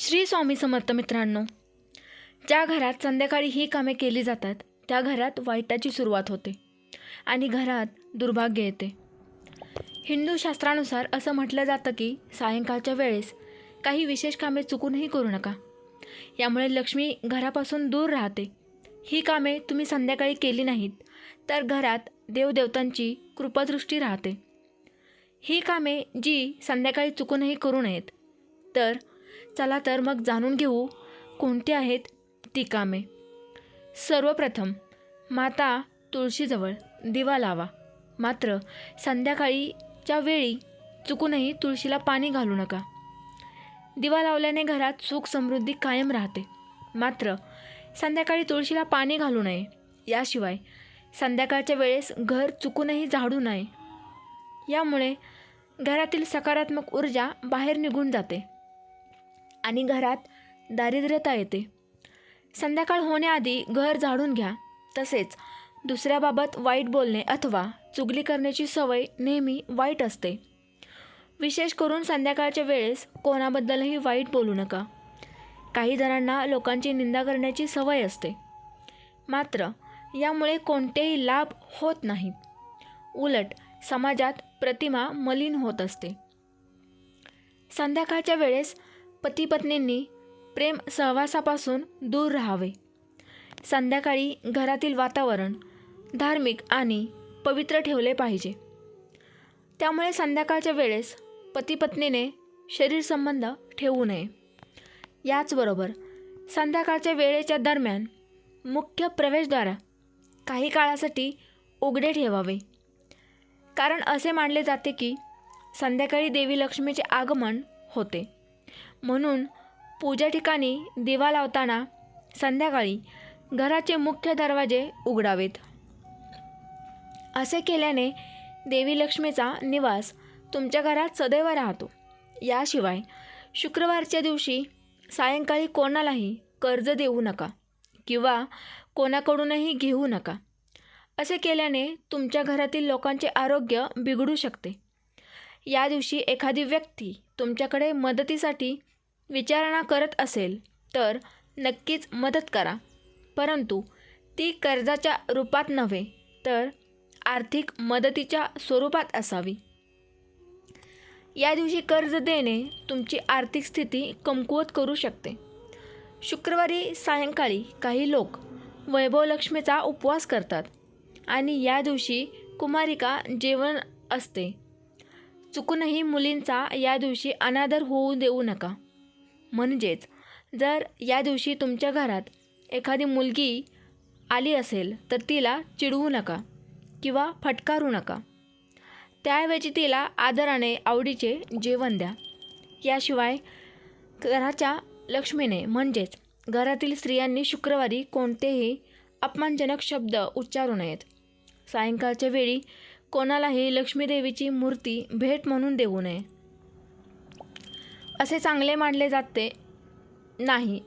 श्री स्वामी समर्थ मित्रांनो ज्या घरात संध्याकाळी ही कामे केली जातात त्या घरात वाईटाची सुरुवात होते आणि घरात दुर्भाग्य येते. हिंदू शास्त्रानुसार असं म्हटलं जातं की सायंकाळच्या वेळेस काही विशेष कामे चुकूनही करू नका. यामुळे लक्ष्मी घरापासून दूर राहते. ही कामे तुम्ही संध्याकाळी केली नाहीत तर घरात देवदेवतांची कृपादृष्टी राहते. ही कामे जी संध्याकाळी चुकूनही करू नयेत तर चला तर मग जाणून घेऊ कोणती आहेत ती कामे सर्वप्रथम माता तुळशीजवळ दिवा लावा. मात्र संध्याकाळीच्या वेळी चुकूनही तुळशीला पाणी घालू नका. दिवा लावल्याने घरात सुख समृद्धी कायम राहते. मात्र संध्याकाळी तुळशीला पाणी घालू नये. याशिवाय संध्याकाळच्या वेळेस घर चुकूनही झाडू नये. यामुळे घरातील सकारात्मक ऊर्जा बाहेर निघून जाते. आणि घरात दारिद्र्यता येते. संध्याकाळ होण्याआधी घर झाडून घ्या. तसेच दुसऱ्याबाबत वाईट बोलणे अथवा चुगली करण्याची सवय नेहमी वाईट असते. विशेष करून संध्याकाळच्या वेळेस कोणाबद्दलही वाईट बोलू नका. काही जणांना लोकांची निंदा करण्याची सवय असते. मात्र यामुळे कोणतेही लाभ होत नाही. उलट समाजात प्रतिमा मलिन होत असते. संध्याकाळच्या वेळेस पती पत्नींनी प्रेम सहवासापासून दूर राहावे. संध्याकाळी घरातील वातावरण धार्मिक आणि पवित्र ठेवले पाहिजे. त्यामुळे संध्याकाळच्या वेळेस पती पत्नीने शरीर संबंध ठेवू नये. याचबरोबर संध्याकाळच्या वेळेच्या दरम्यान मुख्य प्रवेशद्वार काही काळासाठी उघडे ठेवावे. कारण असे मानले जाते की संध्याकाळी देवी लक्ष्मीचे आगमन होते. म्हणून पूजा ठिकाणी दिवा लावताना संध्याकाळी घराचे मुख्य दरवाजे उघडावेत. असे केल्याने देवी लक्ष्मीचा निवास तुमच्या घरात सदैव राहतो. याशिवाय शुक्रवारच्या दिवशी सायंकाळी कोणालाही कर्ज देऊ नका किंवा कोणाकडूनही घेऊ नका. असे केल्याने तुमच्या घरातील लोकांचे आरोग्य बिघडू शकते. या दिवशी एखादी व्यक्ती तुमच्याकडे मदतीसाठी विचारणा करत असेल तर नक्कीच मदत करा. परंतु ती कर्जाच्या रूपात नव्हे तर आर्थिक मदतीच्या स्वरूपात असावी. या दिवशी कर्ज देणे तुमची आर्थिक स्थिती कमकुवत करू शकते. शुक्रवारी सायंकाळी काही लोक वैभवलक्ष्मीचा उपवास करतात आणि या दिवशी कुमारिका जेवण असते. चुकूनही मुलींचा या दिवशी अनादर होऊ देऊ नका. म्हणजेच जर या दिवशी तुमच्या घरात एखादी मुलगी आली असेल तर तिला चिडवू नका किंवा फटकारू नका. त्याऐवजी तिला आदराने आवडीचे जेवण द्या. याशिवाय घराच्या लक्ष्मीने म्हणजेच घरातील स्त्रियांनी शुक्रवारी कोणतेही अपमानजनक शब्द उच्चारू नयेत. सायंकाळच्या वेळी कोणालाही लक्ष्मीदेवीची मूर्ती भेट म्हणून देऊ नये. असे चांगले मानले जाते नाही.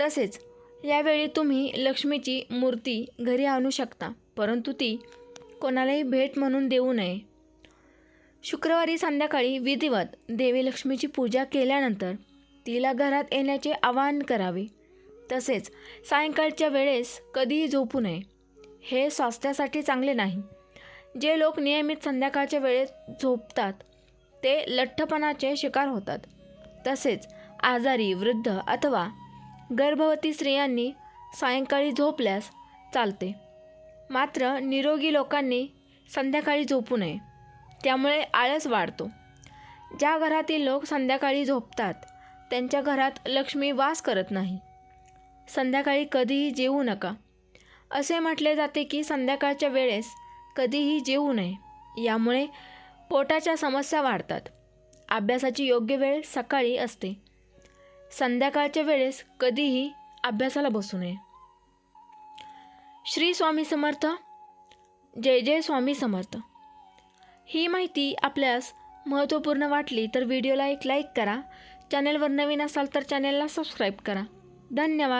तसेच यावेळी तुम्ही लक्ष्मीची मूर्ती घरी आणू शकता परंतु ती कोणालाही भेट म्हणून देऊ नये. शुक्रवारी संध्याकाळी विधिवत देवी लक्ष्मीची पूजा केल्यानंतर तिला घरात येण्याचे आवाहन करावे. तसेच सायंकाळच्या वेळेस कधीही झोपू नये. हे स्वास्थ्यासाठी चांगले नाही. जे लोक नियमित संध्याकाळच्या वेळेत झोपतात ते लठ्ठपणाचे शिकार होतात. तसेच आजारी वृद्ध अथवा गर्भवती स्त्रियांनी सायंकाळी झोपल्यास चालते. मात्र निरोगी लोकांनी संध्याकाळी झोपू नये. त्यामुळे आळस वाढतो. ज्या घरातील लोक संध्याकाळी झोपतात त्यांच्या घरात लक्ष्मी वास करत नाही. संध्याकाळी कधीही जेवू नका. असे म्हटले जाते की संध्याकाळच्या वेळेस कधीही जेवू नये. यामुळे पोटाच्या समस्या वाढतात. अभ्यासाची योग्य वेळ सकाळी असते. संध्याकाळच्या वेळेस कधीही अभ्यासाला बसू नये. श्री स्वामी समर्थ. जय जय स्वामी समर्थ. ही माहिती आपल्यास महत्त्वपूर्ण वाटली तर व्हिडिओला एक लाईक करा. चॅनलवर नवीन असाल तर चॅनेलला सबस्क्राईब करा. धन्यवाद.